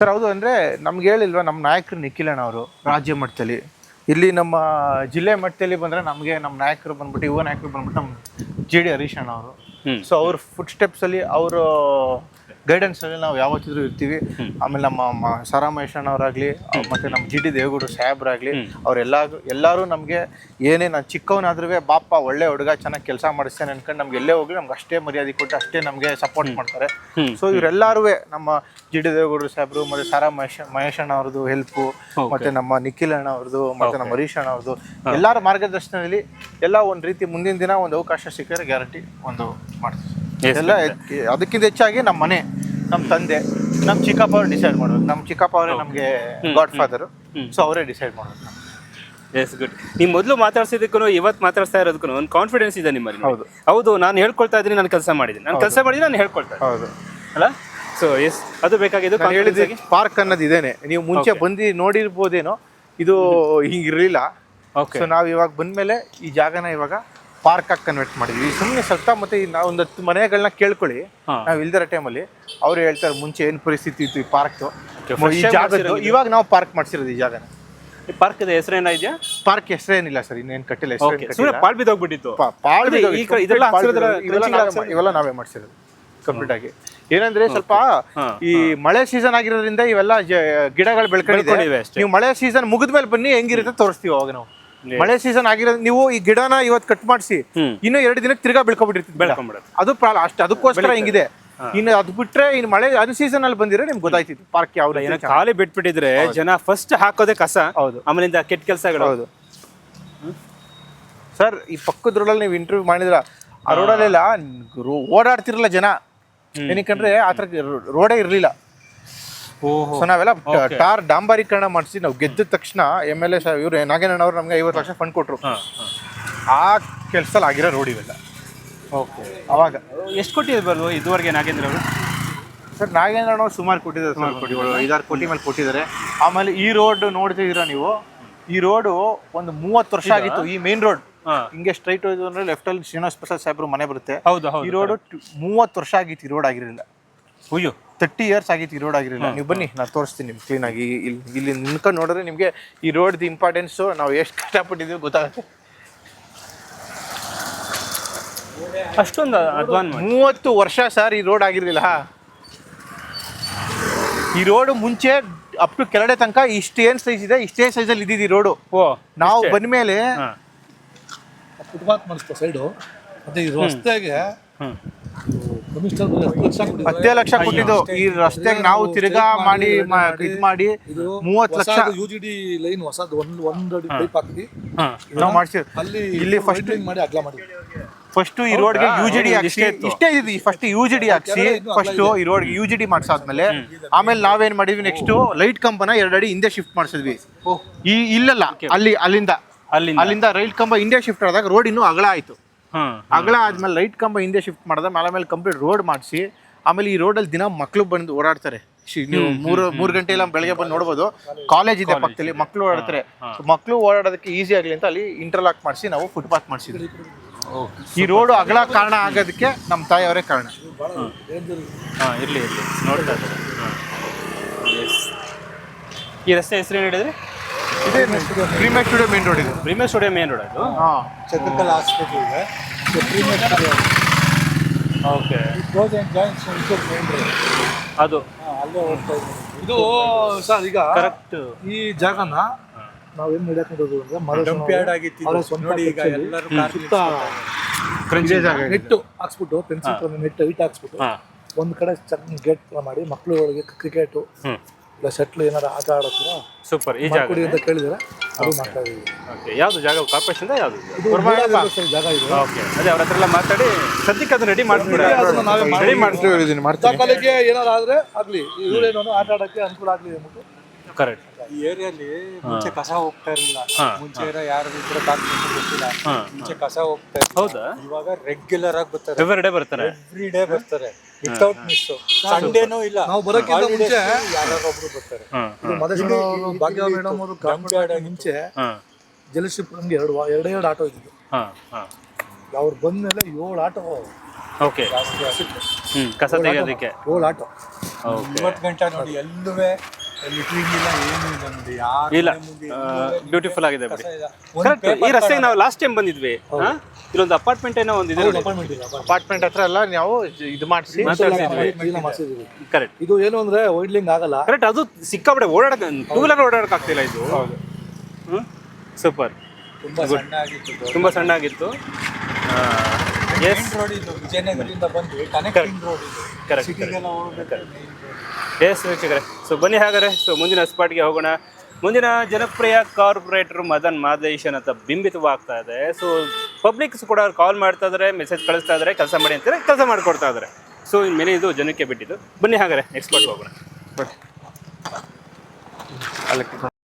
Sir, ಹೌದು, ಅಂದ್ರೆ ನಮ್ಗೆ ಹೇಳಿಲ್ವಾ ನಮ್ಮ ನಾಯಕರು ನಿಖಿಲಣ್ಣ ಅವರು, ರಾಜ್ಯ ಮಟ್ಟದಲ್ಲಿ ಇಲ್ಲಿ ನಮ್ಮ ಜಿಲ್ಲೆ ಮಟ್ಟದಲ್ಲಿ ಬಂದ್ರೆ ನಮಗೆ ನಮ್ಮ ನಾಯಕರು ಬಂದ್ಬಿಟ್ಟು, ಯುವ ನಾಯಕರು ಬಂದ್ಬಿಟ್ಟು ನಮ್ಮ ಜಿ ಡಿ ಹರೀಶ್ ಅಣ್ಣ ಅವರು. ಸೊ ಅವ್ರ ಫುಡ್ ಸ್ಟೆಪ್ಸ್ ಅಲ್ಲಿ ಅವ್ರ ಗೈಡೆನ್ಸ್ ಅಲ್ಲಿ ನಾವು ಯಾವತ್ತಿದ್ರು ಇರ್ತೀವಿ. ಆಮೇಲೆ ನಮ್ಮ ಸಾರಾ ಮಹೇಶಣ್ಣ ಅವರಾಗ್ಲಿ ಮತ್ತೆ ನಮ್ಮ ಜಿ ಡಿ ದೇವೇಗೌಡರು ಸಾಹೇಬ್ರಾಗ್ಲಿ ಅವರೆಲ್ಲ ಎಲ್ಲರೂ ನಮಗೆ ಏನೇ ನಾನು ಚಿಕ್ಕವನಾದ್ರೂ ಬಾಪ ಒಳ್ಳೆ ಹುಡುಗ ಚೆನ್ನಾಗಿ ಕೆಲಸ ಮಾಡಿಸ್ತೇನೆ ಅನ್ಕೊಂಡು ನಮ್ಗೆ ಎಲ್ಲೇ ಹೋಗ್ಲಿ ನಮ್ಗೆ ಅಷ್ಟೇ ಮರ್ಯಾದೆ ಕೊಟ್ಟು ಅಷ್ಟೇ ನಮಗೆ ಸಪೋರ್ಟ್ ಮಾಡ್ತಾರೆ. ಸೊ ಇವರೆಲ್ಲರೂ ನಮ್ಮ ಜಿ ಡಿ ದೇವೇಗೌಡರು ಸಾಹೇಬ್ರು ಮತ್ತೆ ಸಾರಾ ಮಹೇಶ್ ಮಹೇಶಣ್ಣ ಅವ್ರದ್ದು ಹೆಲ್ಪು ಮತ್ತೆ ನಮ್ಮ ನಿಖಿಲ್ ಅಣ್ಣ ಅವ್ರದ್ದು ಮತ್ತೆ ನಮ್ಮ ಹರೀಶ್ ಅಣ್ಣ ಅವ್ರದ್ದು ಎಲ್ಲರ ಮಾರ್ಗದರ್ಶನದಲ್ಲಿ ಎಲ್ಲ ಒಂದು ರೀತಿ ಮುಂದಿನ ದಿನ ಒಂದು ಅವಕಾಶ ಸಿಕ್ಕರೆ ಗ್ಯಾರಂಟಿ ಒಂದು ಮಾಡ್ತೀವಿ ಎಲ್ಲ ಅದಕ್ಕಿಂತ ಹೆಚ್ಚಾಗಿ ನಮ್ಮ ಮನೆ ನಮ್ಮ ತಂದೆ ನಮ್ಮ ಚಿಕ್ಕಪ್ಪ ಅವ್ರು ಡಿಸೈಡ್ ಮಾಡೋದು. ನಮ್ಮ ಚಿಕ್ಕಪ್ಪ ಅವರೇ ನಮಗೆ ಗಾಡ್ ಫಾದರ್ ಸೊ ಅವರೇ ಡಿಸೈಡ್ ಮಾಡೋದು ಎಸ್ ಗುಡ್ ನೀವು ಮೊದಲು ಮಾತಾಡ್ಸಿದ್ದಕ್ಕೂ ಇವತ್ತು ಮಾತಾಡ್ತಾ ಇರೋದಕ್ಕೂ ಒಂದು ಕಾನ್ಫಿಡೆನ್ಸ್ ಇದೆ ನಿಮ್ಮಲ್ಲಿ ಹೌದು. ಹೌದು ನಾನು ಹೇಳ್ಕೊಳ್ತಾ ಇದ್ದೀನಿ ನಾನು ಕೆಲಸ ಮಾಡಿದ್ದೀನಿ. ನಾನು ಕೆಲಸ ಮಾಡಿದ್ದೀನಿ ನಾನು ಹೇಳ್ಕೊಳ್ತಾ ಹೌದು. ಅಲ್ಲ? ಸೊ ಎಸ್ ಅದು ಬೇಕಾಗಿದ್ದು ನಾನು ಹೇಳಿದ್ದೆ ಪಾರ್ಕ್ ಅನ್ನೋದು ಇದೇನೆ. ನೀವು ಮುಂಚೆ ಬಂದು ನೋಡಿರ್ಬೋದೇನೋ ಇದು ಹಿಂಗಿರಲಿಲ್ಲ. ಓಕೆ ಸೊ ನಾವು ಇವಾಗ ಬಂದ್ಮೇಲೆ ಈ ಜಾಗನ ಇವಾಗ ಪಾರ್ಕ್ ಆಗಿ ಕನ್ವರ್ಟ್ ಮಾಡಿದ್ವಿ. ಸುಮ್ಮನೆ ಸತ್ತ ಮತ್ತೆ ಒಂದು ಹತ್ತು ಮನೆಗಳನ್ನ ಕೇಳ್ಕೊಳ್ಳಿ. ನಾವು ಇಲ್ದಿರೋ ಟೈಮಲ್ಲಿ ಅವ್ರು ಹೇಳ್ತಾರೆ ಮುಂಚೆ ಏನು ಪರಿಸ್ಥಿತಿ ಇತ್ತು ಈ ಪಾರ್ಕ್? ಈ ಜಾಗದ್ದು ಇವಾಗ ನಾವು ಪಾರ್ಕ್ ಮಾಡಿಸಿರೋದು ಈ ಜಾಗನ. ಪಾರ್ಕ್ ಹೆಸರೇನ ಇದೆಯಾ? ಪಾರ್ಕ್ ಹೆಸರೇನಿಲ್ಲ ಸರ್ ಇನ್ನೇನು ಕಟ್ಟಿಲ್ಲ ಹೆಸರು ಪಾಳ್ ಬಿದ್ದೋಗ್ಬಿಟ್ಟಿತ್ತು. ಪಾಳ್ ಇವೆಲ್ಲ ನಾವೇ ಮಾಡ್ಸಿರೋದು ಕಂಪ್ಲೀಟ್ ಆಗಿ. ಏನಂದ್ರೆ ಸ್ವಲ್ಪ ಈ ಮಳೆ ಸೀಸನ್ ಆಗಿರೋದ್ರಿಂದ ಇವೆಲ್ಲ ಗಿಡಗಳು ಬೆಳ್ಕೊಂಡಿವೆ. ನೀವು ಮಳೆ ಸೀಸನ್ ಮುಗಿದ್ಮೇಲೆ ಬನ್ನಿ ಹೆಂಗಿರುತ್ತೆ ತೋರಿಸ್ತೀವಿ ಅವಾಗ ನಾವು. ಮಳೆ ಸೀಸನ್ ಆಗಿರೋದು ನೀವು ಈ ಗಿಡನ ಇವತ್ತು ಕಟ್ ಮಾಡಿಸಿ ಇನ್ನೂ ಎರಡು ದಿನಕ್ಕೆ ತಿರ್ಗಾ ಬೆಳ್ಕೊಬಿಟ್ಟಿರ್ತೀವಿ ಬೆಳ್ಕೊಂಡ್ಬಿಡುತ್ತೆ ಅದು ಪ್ರಾಬ್ಲಮ್ ಅಷ್ಟು ಅದಕ್ಕೋಸ್ಕರ ಹಿಂಗಿದೆ. ಇನ್ನು ಅದು ಬಿಟ್ರೆ ಇನ್ನು ಮಳೆ ಅನ್ ಸೀಸನ್ ಅಲ್ಲಿ ಬಂದಿರೋ ನಿಮ್ಗೆ ಗೊತ್ತಾಯ್ತಿತ್ತು ಪಾರ್ಕ್ ಯಾವ ಏನೋ ಖಾಲಿ ಬಿಟ್ಬಿಟ್ಟಿದ್ರೆ ಜನ ಫಸ್ಟ್ ಹಾಕೋದೇ ಕಸ ಹೌದು. ಆಮೇಲಿಂದ ಕೆಟ್ಟ ಕೆಲಸಗಳು. ಹೌದು. ಸರ್ ಈ ಪಕ್ಕದ ರೋಡಲ್ಲಿ ನೀವು ಇಂಟರ್ವ್ಯೂ ಮಾಡಿದ್ರ ಆ ರೋಡಲ್ಲೆಲ್ಲ ಓಡಾಡ್ತಿರಲ್ಲ ಜನ. ಏನಕ್ಕಂದ್ರೆ ಆ ಥರ ರೋಡೇ ಇರಲಿಲ್ಲ. ಸೊ ನಾವೆಲ್ಲ ಟಾರ್ ಡಾಂಬರೀಕರಣ ಮಾಡಿಸಿ ನಾವು ಗೆದ್ದ ತಕ್ಷಣ ಎಂ ಎಲ್ ಎ ಇವರು ನಾಗೇನಣ್ಣ ಅವರು ನಮ್ಗೆ ಐವತ್ತು ಲಕ್ಷ ಫಂಡ್ ಕೊಟ್ಟರು ಆ ಕೆಲಸದಲ್ಲಿ ಆಗಿರೋ ರೋಡ್ ಇವೆಲ್ಲ. ಓಕೆ ಅವಾಗ. ಎಷ್ಟು ಕೊಟ್ಟಿರ್ಬೋದು ಇದುವರೆಗೆ ನಾಗೇಂದ್ರ ಅವರು? ಸರ್ ನಾಗೇಂದ್ರ ಅವ್ರು ಸುಮಾರು ಕೊಟ್ಟಿದ್ದಾರೆ ಸುಮಾರು ಕೋಟಿ ಐದಾರು ಕೋಟಿ ಮೇಲೆ ಕೊಟ್ಟಿದ್ದಾರೆ. ಆಮೇಲೆ ಈ ರೋಡ್ ನೋಡ್ತಿದ್ದೀರಾ ನೀವು? ಈ ರೋಡು ಒಂದು ಮೂವತ್ತು ವರ್ಷ ಆಗಿತ್ತು. ಈ ಮೇನ್ ರೋಡ್ ಹಿಂಗೆ ಸ್ಟ್ರೈಟ್ ಹೋಯ್ತು ಅಂದ್ರೆ ಲೆಫ್ಟ್ ಅಲ್ಲಿ ಶ್ರೀನಿವಾಸ ಪ್ರಸಾದ್ ಸಾಹೇಬ್ರು ಮನೆ ಬರುತ್ತೆ. ಹೌದು ಈ ರೋಡು ರೋಡ್ ಮೂವತ್ತು ವರ್ಷ ಆಗಿತ್ತು ಈ ರೋಡ್ ಆಗಿರಲಿಲ್ಲ ಅಯ್ಯೋ. ತರ್ಟಿ ಇಯರ್ಸ್ ಆಗಿತ್ತು ಈ ರೋಡ್ ಆಗಿರಲಿಲ್ಲ ನೀವು ಬನ್ನಿ ನಾನು ತೋರಿಸ್ತೀನಿ ನಿಮ್ಗೆ ಕ್ಲೀನ್ ಆಗಿ. ಇಲ್ಲಿ ಇಲ್ಲಿ ನಿನ್ಕೊಂಡು ನೋಡಿದ್ರೆ ನಿಮಗೆ ಈ ರೋಡ್ದು ಇಂಪಾರ್ಟೆನ್ಸು ನಾವು ಎಷ್ಟು ಕಷ್ಟಪಟ್ಟಿದ್ದೀವಿ ಗೊತ್ತಾಗುತ್ತೆ. ಅಷ್ಟೊಂದು ಅಡ್ವಾನ್ ಮೂವತ್ತು ವರ್ಷ ಸರ್ ಈ ರೋಡ್ ಆಗಿರಲಿಲ್ಲ. ಈ ರೋಡ್ ಮುಂಚೆ ಅಪ್ ಟು ಕೆಳಡೆ ತನಕ ಇಷ್ಟು ಏನು ಸೈಜ್ ಇದೆ ಇಷ್ಟೇ ಸೈಜಲ್ಲಿ ಇದ್ದಿದ್ದು ಈ ರೋಡು ಓ ನಾವು ಬಂದ್ಮೇಲೆ ಮೇಲೆ ಫುಟ್ಪಾತ್ ಮಾಡಿಸ್ತಾ ಸೈಡು ಮತ್ತೆ ಈ ರಸ್ತೆಗೆ ಹತ್ತು ಲಕ್ಷ ಕೊಟ್ಟಿದ್ದು. ಈ ರಸ್ತೆಗೆ ನಾವು ತಿರ್ಗಾ ಮಾಡಿ ಇದು ಮಾಡಿ ಮೂವತ್ತು lakh. U G D line ಹೊಸದು ಒಂದ್ ಒಂದ್ ಅಡಿ ಪೈಪ್ ಹಾಕಿ ಹಾ. ನಾವು ಮಾಡ್ಸಿದ್ವಿ ಅಲ್ಲಿ ಇಲ್ಲಿ ಫಸ್ಟ್ ಮಾಡಿ ಅಗ್ಲ ಮಾಡಿ ಫಸ್ಟ್ ಈ ರೋಡ್ಗೆ ಯು ಜಿ ಡಿ ಹಾಕಿ ಹಾಕ್ಸಿ. ಇಷ್ಟೇ ಇದು ಫಸ್ಟ್ ಯು ಜಿ ಡಿ ಹಾಕ್ಸಿ. ಫಸ್ಟ್ ಈ ರೋಡ್ಗೆ ಯು ಜಿ ಡಿ ಮಾಡ್ಸಾದ್ಮೇಲೆ ಆಮೇಲೆ ನಾವೇನ್ ಮಾಡಿದ್ವಿ ನೆಕ್ಸ್ಟ್ ಲೈಟ್ ಕಂಬನ ಎರಡು ಅಡಿ ಹಿಂದೆ ಶಿಫ್ಟ್ ಮಾಡಿಸಿದ್ವಿ. ಈ ಇಲ್ಲಲ್ಲ ಅಲ್ಲಿ ಅಲ್ಲಿಂದ. ಅಲ್ಲಿಂದ. ಅಲ್ಲಿಂದ ರೈಟ್ ಕಂಬ ಇಂಡಿಯಾ ಶಿಫ್ಟ್ ಆದಾಗ ರೋಡ್ ಇನ್ನೂ ಅಗಲ ಆಯ್ತು. ಅಗಲ ಆದ್ಮೇಲೆ ಲೈಟ್ ಕಂಬ ಹಿಂದೆ ಶಿಫ್ಟ್ ಮಾಡಿದ ಮೇಲೆ ಮೇಲೆ ಕಂಪ್ಲೀಟ್ ರೋಡ್ ಮಾಡಿಸಿ ಆಮೇಲೆ ಈ ರೋಡಲ್ಲಿ ದಿನ ಮಕ್ಕಳು ಬಂದು ಓಡಾಡ್ತಾರೆ. ನೀವು ಮೂರು ಮೂರು ಗಂಟೆ ಎಲ್ಲ ಬೆಳಗ್ಗೆ ಬಂದು ನೋಡ್ಬೋದು. ಕಾಲೇಜ್ ಇದೆ ಪಕ್ಕದಲ್ಲಿ ಮಕ್ಕಳು ಓಡಾಡ್ತಾರೆ. ಮಕ್ಕಳು ಓಡಾಡೋದಕ್ಕೆ ಈಸಿ ಆಗಲಿ ಅಂತ ಅಲ್ಲಿ ಇಂಟರ್ಲಾಕ್ ಮಾಡಿಸಿ ನಾವು ಫುಟ್ಪಾತ್ ಮಾಡಿಸಿದ್ವಿ. ಈ ರೋಡ್ ಅಗಲ ಕಾರಣ ಆಗೋದಕ್ಕೆ ನಮ್ಮ ತಾಯಿಯವರೇ ಕಾರಣ. ಹಾ. ಇರ್ಲಿ ಇರ್ಲಿ. ನೋಡ್ತಾ ಇದ್ದಾರೆ. ಈ ರಸ್ತೆ ಹೆಸರು ಹೇಳಿದ್ರೆ? ಇದೇ ಪ್ರೀಮಿಯರ್ ಸ್ಟುಡಿಯೋ ಮೇನ್ ರೋಡ್ ಇದೆ. ಪ್ರೀಮಿಯರ್ ಸ್ಟುಡಿಯೋ ಮೇನ್ ರೋಡ್ ಅದು? ಹಾಂ. ಚಂದ್ರಕಲ್ ಹಾಸ್ಪಿಟಲ್ ಇದೆ. Premier okay goes and joints main road ಅದು. ಅಲ್ಲೇ ಹೋಗ್ತಾ ಇದ್ದೀನಿ. ಇದು ಸರ್ ಈಗ ಕರೆಕ್ಟ್ ಈ ಜಾಗನ ನಾವೇನ್ ನಡೆಯಕೊಂಡಿರೋದು ಅಂದ್ರೆ ಮರ ಡಂಪ್ಯಾರ್ಡ್ ಆಗಿತ್ತು. ಅವರ ಸ್ವಂತ ನೋಡಿ ಈಗ ಎಲ್ಲರೂ ಸುತ್ತ ಜಾಗ ಇದೆ. ನೆಟ್ಟು ಹಾಕ್ಸ್ಬಿಟ್ಟು ಪೆನ್ಸಿಲ್ ನೆಟ್ ಹೈಟ್ ಹಾಕ್ಸ್ಬಿಟ್ಟು ಹಾ. ಒಂದ್ ಕಡೆ ಗೇಟ್ ಮಾಡಿ ಮಕ್ಕಳುಗಳಿಗೆ ಕ್ರಿಕೆಟು ಹ್ಮ್. ಇಲ್ಲ ಶಟ್ಲ್ ಏನಾರ ಆಟ ಆಡೋಕೆ ಸೂಪರ್ ಈ ಜಾಗ ಕುಡಿ ಅಂತ ಕೇಳಿದ್ರೆ. ಅದು ಮಾಡ್ತಾ ಇದೀವಿ. ಓಕೆ ಯಾವುದು ಜಾಗ? ಕಾರ್ಪೊರೇಷನ್ ಯಾವುದು? ಇದು ಜಾಗ ಇದೆ. ಓಕೆ ಅದೇ ಅವ್ರ ಹತ್ರ ಎಲ್ಲ ಮಾತಾಡಿ. ಸದ್ಯಕ್ಕೆ ಅದನ್ನ ರೆಡಿ ಮಾಡ್ಬಿಡಿ. ಅದನ್ನ ನಾವೇ ಮಾಡಿ- ರೆಡಿ ಮಾಡ್ತೀವಿ. ಮಾಡ್ತೀವಿ ಏನಾರ ಆದ್ರೆ ಆಗ್ಲಿ ಇವ್ರೇನೋ ಆಟ ಆಡಕ್ಕೆ ಅನುಕೂಲ ಆಗ್ಲಿ ಅಂದ್ಬಿಟ್ಟು. ಕರೆಕ್ಟ್ ಈ ಏರಿಯಲ್ಲಿ ಮುಂಚೆ ಕಸ ಹೋಗ್ತಾ ಇರಲಿಲ್ಲ. ಮುಂಚೆ ಇರೋ ಯಾರು ಇದ್ರೆ ಕಾರ್ಪೊರೇಷನ್ ಗೊತ್ತಿಲ್ಲ ಮುಂಚೆ ಕಸ ಹೋಗ್ತಾ ಇರ್ಲಿಲ್ಲ. ಹೌದಾ? ಇವಾಗ ರೆಗ್ಯುಲರ್ ಆಗಿ ಬರ್ತಾರೆ. ಎವ್ರಿ ಡೇ ಬರ್ತಾರೆ. ಎವ್ರಿ ಡೇ ಬರ್ತಾರೆ. ವಿತೌಟ್ ಮಿಸ್ ಸಂಡೇನೂ ಇಲ್ಲ. ನಾವು ಬರೋಕ್ಕಿಂತ ಮುಂಚೆ ಯಾರು ಒಬ್ರು ಬರ್ತಾರೆ. ಹಾಂ ಭಾಗ್ಯ ಮೇಡಮ್ ಅವರು ಕಾಂಪೌಂಡ್ ಮುಂಚೆ ಹಾಂ. ಜಲಶ್ರೀ ನಮ್ಗೆ ಎರಡು ವಾ- ಎರಡೇ ಎರಡು ಆಟೋ ಇದ್ದಿದ್ದು. ಹಾಂ ಹಾಂ. ಅವ್ರು ಬಂದ್ಮೇಲೆ ಏಳು ಆಟೋ ಓಕೆ ಹ್ಞೂ ಕಸ ತೆಗೆಯೋದಕ್ಕೆ. ಏಳು ಆಟೋ. ಇವತ್ತು ಗಂಟೆ ನೋಡಿ ಎಲ್ಲೂ ಲಿಟ್ರಿಂಗ್ ಇಲ್ಲ. ಬ್ಯೂಟಿಫುಲ್ ಆಗಿದೆ ಬಿಡಿ. ಕರೆಕ್ಟ್ ಈ ರಸ್ತೆಗೆ ನಾವು ಲಾಸ್ಟ್ ಟೈಮ್ ಬಂದಿದ್ವಿ. ಹಾ? ಇಲ್ಲೊಂದು ಅಪಾರ್ಟ್ಮೆಂಟ್ ಏನೋ ಒಂದು ಇದೆ ನೋಡಿ ಅಪಾರ್ಟ್ಮೆಂಟ್ ಹತ್ರ ಎಲ್ಲ ನಾವು ಇದು ಮಾಡಿಸಿ. ಕರೆಕ್ಟ್ ಇದು ಏನು ಅಂದ್ರೆ ವೈಡ್ಲಿಂಗ್ ಆಗಲ್ಲ. ಕರೆಕ್ಟ್ ಅದು ಸಿಕ್ಕಾಬಿಡೆ ಓಡಾಡಕ್ ಟೂ ವೀಲರ್ ಓಡಾಡಕ್ ಆಗ್ತಿಲ್ಲ ಇದು. ಸೂಪರ್ ತುಂಬಾ ಸಣ್ಣ ಆಗಿತ್ತು ತುಂಬಾ ಸಣ್ಣ ಆಗಿತ್ತು ಎಸ್ ರೋಡ್ ಇದು ವಿಜಯನಗರದಿಂದ ಬಂದು ಕನೆಕ್ಟಿಂಗ್ ರೋಡ್ ಇದು. ಕರೆಕ್ಟ್ ಸಿಟಿಗೆಲ್ಲ ಹೋಗ್ಬೇಕಾದ್ರೆ main road. ಎಸ್ ವೀಕ್ಷಕರೇ. ಸೊ ಬನ್ನಿ ಹಾಗಾದ್ರೆ. ಸೊ ಮುಂದಿನ ಸ್ಪಾಟ್ಗೆ ಹೋಗೋಣ. ಮುಂದಿನ ಜನಪ್ರಿಯ ಕಾರ್ಪೊರೇಟರ್ ಮದನ್ ಮಾದೇಶನ್ ಅಂತ ಬಿಂಬಿತವಾಗ್ತಾ ಇದೆ. ಸೊ ಪಬ್ಲಿಕ್ಸ್ ಕೂಡ ಕಾಲ್ ಮಾಡ್ತಾ ಇದಾರೆ ಮೆಸೇಜ್ ಕಳಿಸ್ತಾ ಇದಾರೆ ಕೆಲಸ ಮಾಡಿ ಅಂತಾರೆ ಕೆಲಸ ಮಾಡಿಕೊಡ್ತಾ ಇದಾರೆ. ಸೊ ಇನ್ಮೇಲೆ ಇದು ಜನಕ್ಕೆ ಬಿಟ್ಟಿದ್ದು. ಬನ್ನಿ ಹಾಗಾದ್ರೆ ನೆಕ್ಸ್ಟ್ ಸ್ಪಾಟ್ಗೆ ಹೋಗೋಣ. ಬನ್ನಿ.